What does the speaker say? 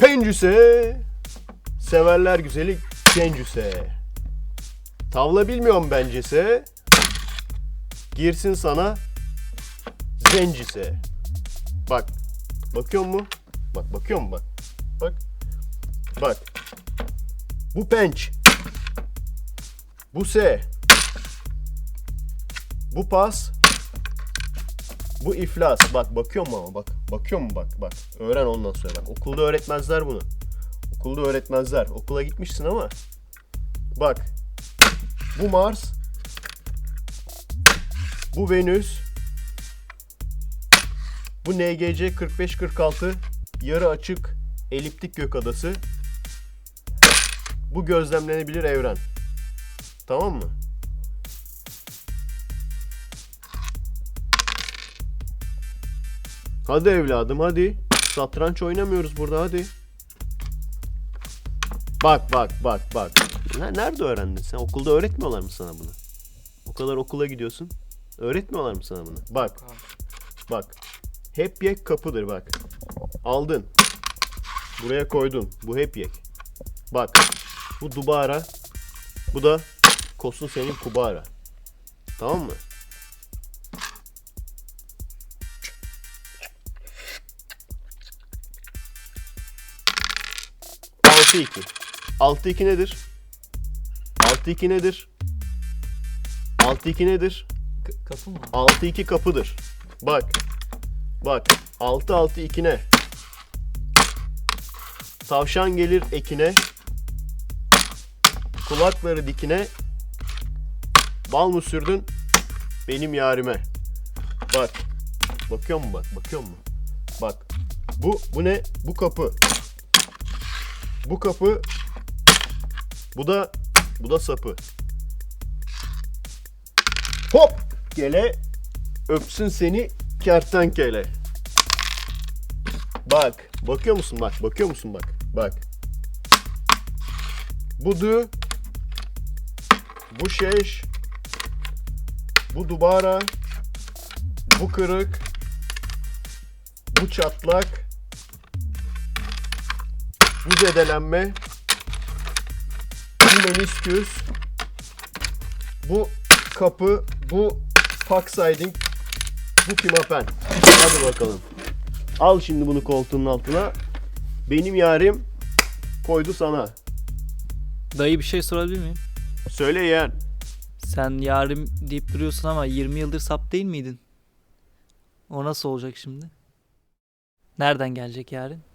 Pencüse. Severler güzeli gencüse. Tavla bilmiyorum bencese. Girsin sana zencise. Bak. Bakıyor mu? Bak bakıyor mu bak. Bak. Bak. Bu penç. Bu se. Bu pas. Bu iflas. Bak bakıyor mu ama bak. Bakıyor mu bak bak. Öğren ondan sonra bak. Okulda öğretmezler bunu. Okulda öğretmezler. Okula gitmişsin ama. Bak. Bu Mars. Bu Venüs. Bu NGC 4546 yarı açık eliptik gök adası. Bu gözlemlenebilir evren. Tamam mı? Hadi evladım hadi. Satranç oynamıyoruz burada hadi. Bak bak bak bak. Ne- Nerede öğrendin sen? Okulda öğretmiyorlar mı sana bunu? O kadar okula gidiyorsun. Öğretmiyorlar mı sana bunu? Bak. Bak. Hep yek kapıdır bak. Aldın. Buraya koydun. Bu hep yek. Bak. Bu dubara. Bu da kosun senin kubara. Tamam mı? Altı iki. Altı iki nedir? Altı iki nedir? Altı iki nedir? K- kapı mı? 6-2 kapıdır. Bak. Bak. 6-6-2 ne? Tavşan gelir ekine. Kulakları dikine. Bal mı sürdün? Benim yarime. Bak. Bakıyor mu bak? Bakıyor mu? Bak. Bu bu ne? Bu kapı. Bu kapı. Bu da bu da sapı. Hop! Gele öpsün seni kertenkele. Bak, bakıyor musun bak, bakıyor musun bak, bak. Bu dü, bu şeş, bu dubara, bu kırık, bu çatlak, bu zedelenme, bu menisküs, bu kapı, bu Packsiding, bu pimapen. Hadi bakalım. Al şimdi bunu koltuğunun altına. Benim yarim koydu sana. Dayı bir şey sorabilir miyim? Söyle yeğen. Sen yarim deyip duruyorsun ama 20 yıldır sap değil miydin? O nasıl olacak şimdi? Nereden gelecek yarın?